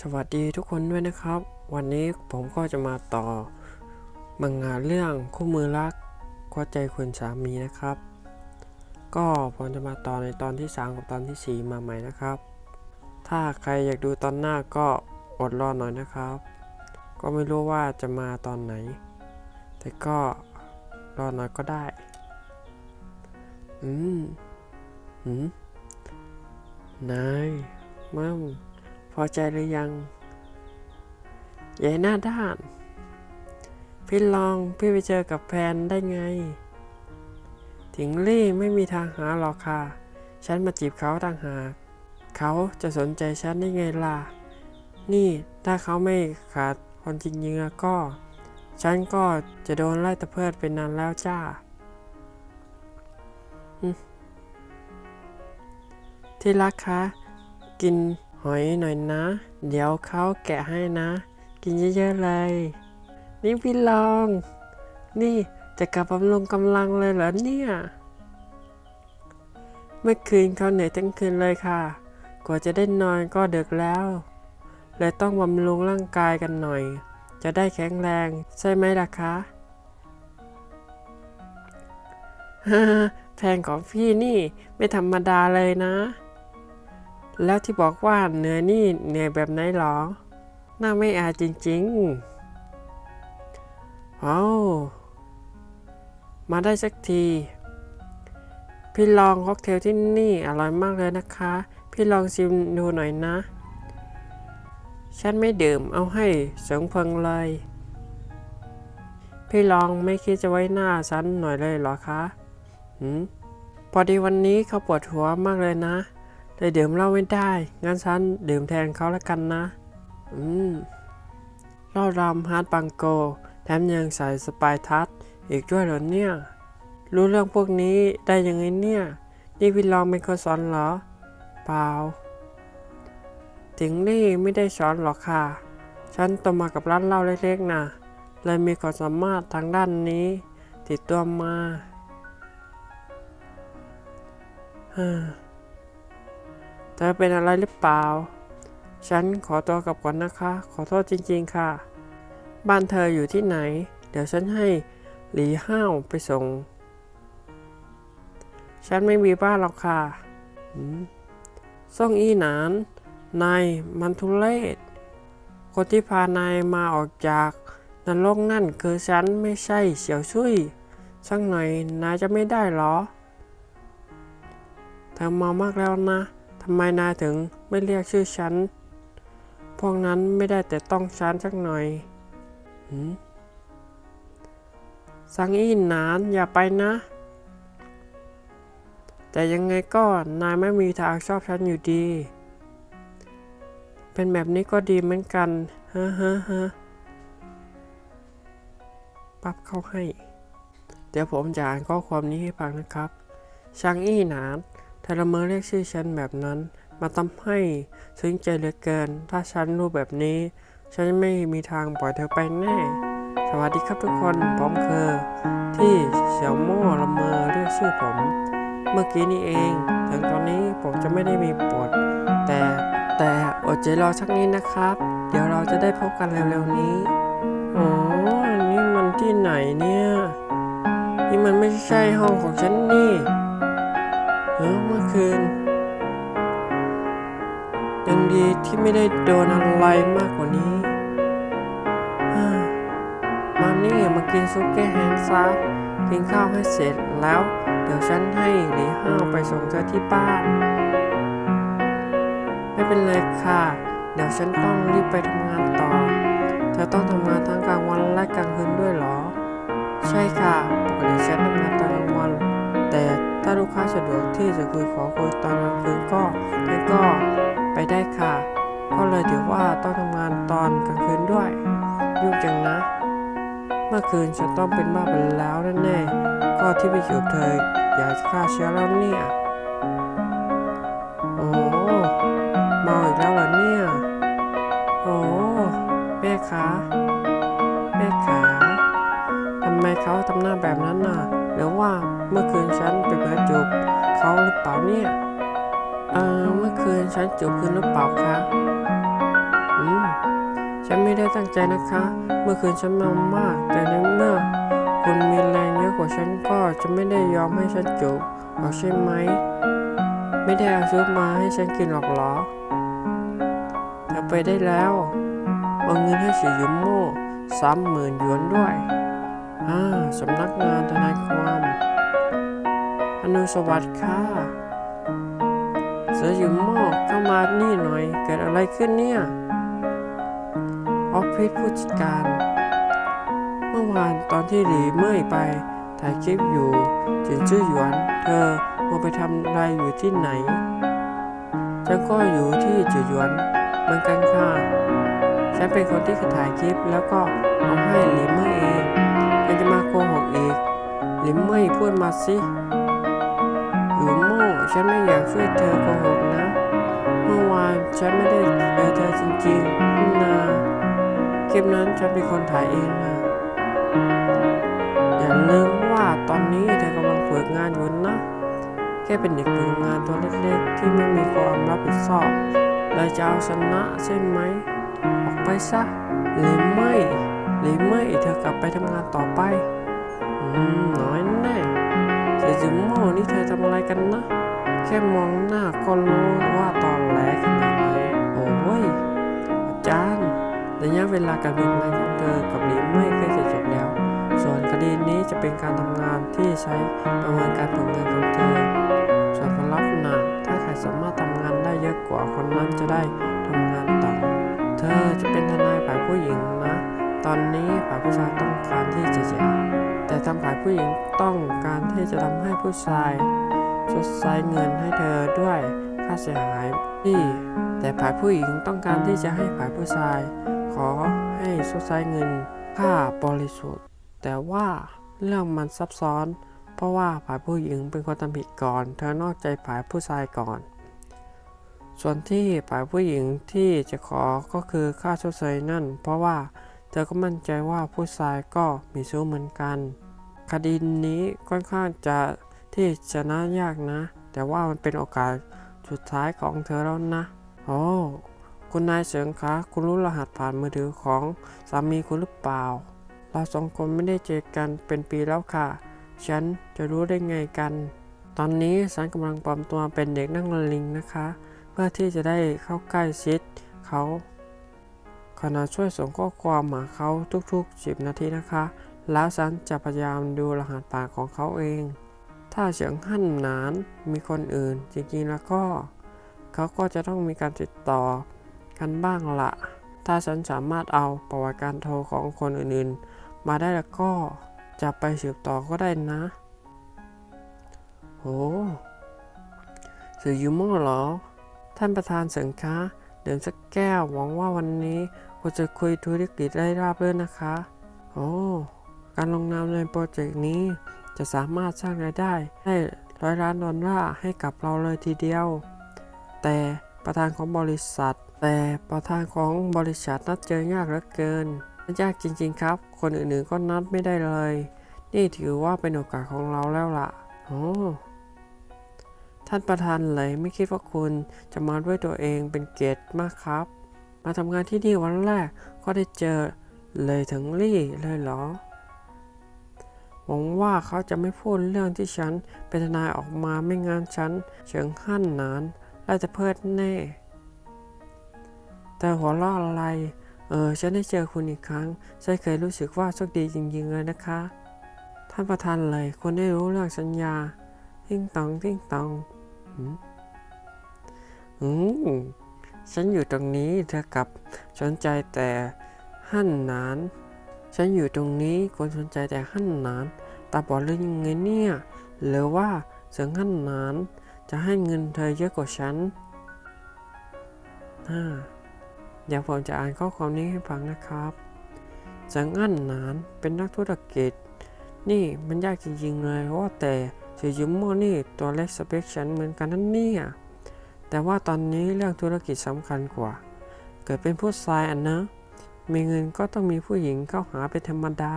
สวัสดีทุกคนด้วยนะครับ วันนี้ผมก็จะมาต่อมังงะเรื่องคู่มือรักขวัใจคุณสามีนะครับ ก็ผมจะมาต่อในตอนที่ 3 กับตอนทีสี่ 4 มาใหม่นะครับ ถ้าใครอยากดูตอนหน้าก็อดรอหน่อยนะครับ ก็ไม่รู้ว่าจะมาตอนไหน แต่ก็รอหน่อยก็ได้ อืมอืมนายมั่ พอใจหรือยังใหญ่หน้าด้าน พี่ลองพี่ไปเจอกับแพนได้ไงถิงลี่ไม่มีทางหาหรอกค่ะ ฉันมาจีบเขาต่างหากเขาจะสนใจฉันได้ไงล่ะ นี่ถ้าเขาไม่ขาดคนจริงๆแล้วก็ ฉันก็จะโดนไล่ตะเพิดเป็นนานแล้วจ้า ที่รักคะ กิน หอยหน่อยนะ เดี๋ยวเขาแกะให้นะ กินเยอะๆเลย นี่พี่ลอง นี่จะกลับบำรุงกำลังเลยเหรอเนี่ย เมื่อคืนเขาเหนื่อยทั้งคืนเลยค่ะ กว่าจะได้นอนก็ดึกแล้ว เลยต้องบำรุงร่างกายกันหน่อย จะได้แข็งแรงใช่ไหมล่ะคะแพงของพี่นี่ไม่ธรรมดาเลยนะ แล้วที่บอกว่าเหนื่อยนี่เหนื่อยแบบไหนหรอน่าไม่อาจจริงๆ เอามาได้สักที พี่ลองค็อกเทลที่นี่อร่อยมากเลยนะคะ พี่ลองชิมดูหน่อยนะ ฉันไม่ดื่มเอาให้สงพิงเลย พี่ลองไม่คิดจะไว้หน้าฉันหน่อยเลยเหรอคะหืมพอดีวันนี้เขาปวดหัวมากเลยนะ เลยดื่มเล้าไม่ได้ งั้นฉันดื่มแทนเขาแล้วกันนะ อืมล้ารำฮาร์ดบังโก แถมยังใส่สปายทัชอีกด้วยเหรอเนี่ย รู้เรื่องพวกนี้ได้ยังไงเนี่ย นี่พี่ลองเป็นคนสอนเหรอ เปล่า ถึงนี่ไม่ได้สอนหรอกค่ะ ฉันโตมากับร้านเหล้าเล็กๆนะเลยมีความสามารถทางด้านนี้ ติดตัวมาฮ่า เธอเป็นอะไรหรือเปล่า ฉันขอตัวกลับก่อนนะคะ ขอโทษจริงๆค่ะ บ้านเธออยู่ที่ไหน เดี๋ยวฉันให้หลีห้าวไปส่ง ฉันไม่มีบ้านหรอกค่ะซ่องอีหนาน นายมันทุเลศ คนที่พานายมาออกจากนรกนั่นคือฉันไม่ใช่เสี่ยวชุยสักหน่อยนายจะไม่ได้หรอ เธอมามากแล้วนะ ทำไมนายถึงไม่เรียกชื่อฉัน พวกนั้นไม่ได้แต่ต้องฉันสักหน่อยหืมสังอีหนานอย่าไปนะ แต่ยังไงก็นายไม่มีทางชอบฉันอยู่ดี เป็นแบบนี้ก็ดีเหมือนกันฮะฮะฮะปรับเข้าให้ เดี๋ยวผมจะอ่านข้อความนี้ให้ฟังนะครับช่างอี้หนาน เธอละเมอเรียกชื่อฉันแบบนั้น มาทำให้ซึ้งใจเหลือเกิน ถ้าฉันรู้แบบนี้ ฉันไม่มีทางปล่อยเธอไปแน่ สวัสดีครับทุกคนผมคือที่เสี่ยวโม่ละเมอเรียกชื่อผม เมื่อกี้นี่เอง ถึงตอนนี้ผมจะไม่ได้มีบทแต่แต่อดใจรอสักนิดนะครับ เดี๋ยวเราจะได้พบกันเร็วๆนี้โอ้นี่มันที่ไหนเนี่ย นี่มันไม่ใช่ห้องของฉันนี่ ออเมื่อคืนยังดีที่ไม่ได้โดนอะไรมากกว่านี้ฮ่ามานี่มากินซุปแกแห้งซะกินข้าวให้เสร็จแล้ว เดี๋ยวฉันให้หลีห้าวไปส่งเธอที่บ้าน ไม่เป็นไรค่ะ เดี๋ยวฉันต้องรีบไปทำงานต่อ เธอต้องทำงานทั้งกลางวันและกลางคืนด้วยเหรอ ใช่ค่ะ ลูกค้าสะดวกที่จะคุยขอคุยตอนกลางคืนก็งั้นก็ไปได้ค่ะ ก็เลยถือว่าต้องทำงานตอนกลางคืนด้วย ยุ่งจังนะ เมื่อคืนฉันต้องเป็นบ้าไปแล้วแน่ๆก็ที่ไปอยู่กับเธออยากฆ่าเชื้อแล้วเนี่ยโอ้เมาอีกแล้วเหรอเนี่ยโอ้แม่คะแม่ขาทำไมเขาทำหน้าแบบนั้นน่ะหรือว่า เมื่อคืนฉันไปเผลอจูบเขาหรือเปล่าเนี่ยเออเมื่อคืนฉันจูบคุณหรือเปล่าคะอืมฉันไม่ได้ตั้งใจนะคะ เมื่อคืนฉันเมามาก แต่ในเมื่อคุณมีแรงเยอะกว่าฉันก็จะไม่ได้ยอมให้ฉันจูบหรอกใช่ไหม ไม่ได้เอาซุปมาให้ฉันกินหรอกเหรอเธอไปได้แล้วเอาเงินให้สียุมโม่สามหมื่นหยวนด้วย อ่าสำนักงานทนายความ อนุสวัสดิ์ค่ะเสือยุมโม่เข้ามานี่หน่อย เกิดอะไรขึ้นเนี่ย ออฟฟิศผู้จัดการ เมื่อวานตอนที่หลีเมื่อยไป ถ่ายคลิปอยู่จินชื่อหยวน เธอมัวไปทำอะไรอยู่ที่ไหนฉันก็อยู่ที่จือหยวนเหมือนกันค่ะ ฉันเป็นคนที่ถ่ายคลิปแล้วก็เอาให้หลีเมื่อเองยังจะมาโกหกอีก หลีเมื่อยพูดมาสิ อยู่โม่ ฉันไม่อยากช่วยเธอโกหกนะ เมื่อวานฉันไม่ได้เจอเธอจริงๆนี่นาคลิปนั้นฉันเป็นคนถ่ายเองนะ อย่าลืมว่าตอนนี้เธอกำลังฝึกงานอยู่นะ แค่เป็นเด็กฝึกงานตัวเล็กๆ ที่ไม่มีความรับผิดชอบเลยจะเอาชนะใช่ไหม ออกไปซะ หรือไม่ หรือไม่เธอกลับไปทำงานต่อไป อืมน้อยแน่ เสียจิมโม่นี่เธอทำอะไรกันนะ แค่มองหน้าก็รู้ว่าตอนแรกขนาดไหนโอ้ยอาจารย์ระยะเวลาการทำงานของเธอกับหลีไม่ใกล้จะจบแล้ว ส่วนคดีนี้จะเป็นการทำงานที่ใช้ประเมินการทำงานของเธอ ส่วนผลลัพธ์นะถ้าใครสามารถทำงานได้เยอะกว่าคนนั้นจะได้ทำงานต่อ เธอจะเป็นทนายฝ่ายผู้หญิงนะ ตอนนี้ฝ่ายผู้ชายต้องการที่จะหย่า แต่ทางฝ่ายผู้หญิงต้องการที่จะทำให้ผู้ชายชดใช้เงินให้เธอด้วยค่าเสียหายที่ แต่ฝ่ายผู้หญิงต้องการที่จะให้ฝ่ายผู้ชาย ขอให้ชดใช้เงินค่าบริสุทธิ์ แต่ว่าเรื่องมันซับซ้อน เพราะว่าฝ่ายผู้หญิงเป็นคนทำผิดก่อน เธอนอกใจฝ่ายผู้ชายก่อน ส่วนที่ฝ่ายผู้หญิงที่จะขอก็คือค่าชดเชยนั่น เพราะว่าเธอก็มั่นใจว่าผู้ชายก็มีสู้เหมือนกัน คดีนี้ค่อนข้างจะที่ชนะยากนะ แต่ว่ามันเป็นโอกาสสุดท้ายของเธอแล้วนะ โอ้คุณนายเฉิงคะคุณรู้รหัสผ่านมือถือของสามีคุณหรือเปล่า เราสองคนไม่ได้เจอกันเป็นปีแล้วค่ะ ฉันจะรู้ได้ไงกัน ตอนนี้ฉันกำลังปลอมตัวเป็นเด็กนั่งลิงนะคะ เพื่อที่จะได้เข้าใกล้ชิดเขาขณะช่วยส่งข้อความหาเขาทุกๆ 10 นาทีนะคะ แล้วฉันจะพยายามดูรหัสผ่านของเขาเอง ถ้าเฉิงหั่นหนานมีคนอื่นจริงๆแล้วก็ เขาก็จะต้องมีการติดต่อกันบ้างละ ถ้าฉันสามารถเอาประวัติการโทรของคนอื่นๆ มาได้แล้วก็จะไปสืบต่อก็ได้นะ โหสื่อยูโม่เหรอ ท่านประธานสิงคะดื่มสักแก้วหวังว่าวันนี้คุณจะคุยธุรกิจได้ราบรื่นนะคะ โอ้ การลงนามในโปรเจกต์นี้ จะสามารถสร้างรายได้ให้ร้อยล้านดอลลาร์ให้กับเราเลยทีเดียว แต่ประธานของบริษัท แต่ประธานของบริษัทนัดเจอยากเหลือเกินยากจริง ๆ ครับ คนอื่นๆก็นัดไม่ได้เลย นี่ถือว่าเป็นโอกาสของเราแล้วล่ะโอ้ท่านประธานเลยไม่คิดว่าคุณจะมาด้วยตัวเองเป็นเกียรติมากครับ มาทำงานที่นี่วันแรกก็ได้เจอเลยถึงรี่เลยเหรอ หวังว่าเขาจะไม่พูดเรื่องที่ฉันเป็นทนายออกมาไม่งั้นฉันเฉิงหั่นนานและจะเพิดแน่ แต่หัวเราะอะไร เออ ฉันได้เจอคุณอีกครั้ง ฉันเคยรู้สึกว่าโชคดีจริงๆเลยนะคะ ท่านประธานเลยคุณได้รู้เรื่องสัญญา ทิ้งตองทิ้งตองหืมอืมฉันอยู่ตรงนี้เธอกับสนใจแต่หั่นนาน ฉันอยู่ตรงนี้คนสนใจแต่หั่นหนานตาบอดหรือยังไงเนี่ย หรือว่าเสียงหั่นหนาน จะให้เงินเธอเยอะกว่าฉันอ่าเดี๋ยวผมจะอ่านข้อความนี้ให้ฟังนะครับเสียงหั่นหนานเป็นนักธุรกิจ นี่มันยากจริงๆเลยว่าแต่เสียยุมโมนี่ตัวเล็กสเปคฉันเหมือนกันนั่นเนี่ยแต่ว่าตอนนี้เรื่องธุรกิจสำคัญกว่า เกิดเป็นผู้ชายอันนะ มีเงินก็ต้องมีผู้หญิงเข้าหาเป็นธรรมดา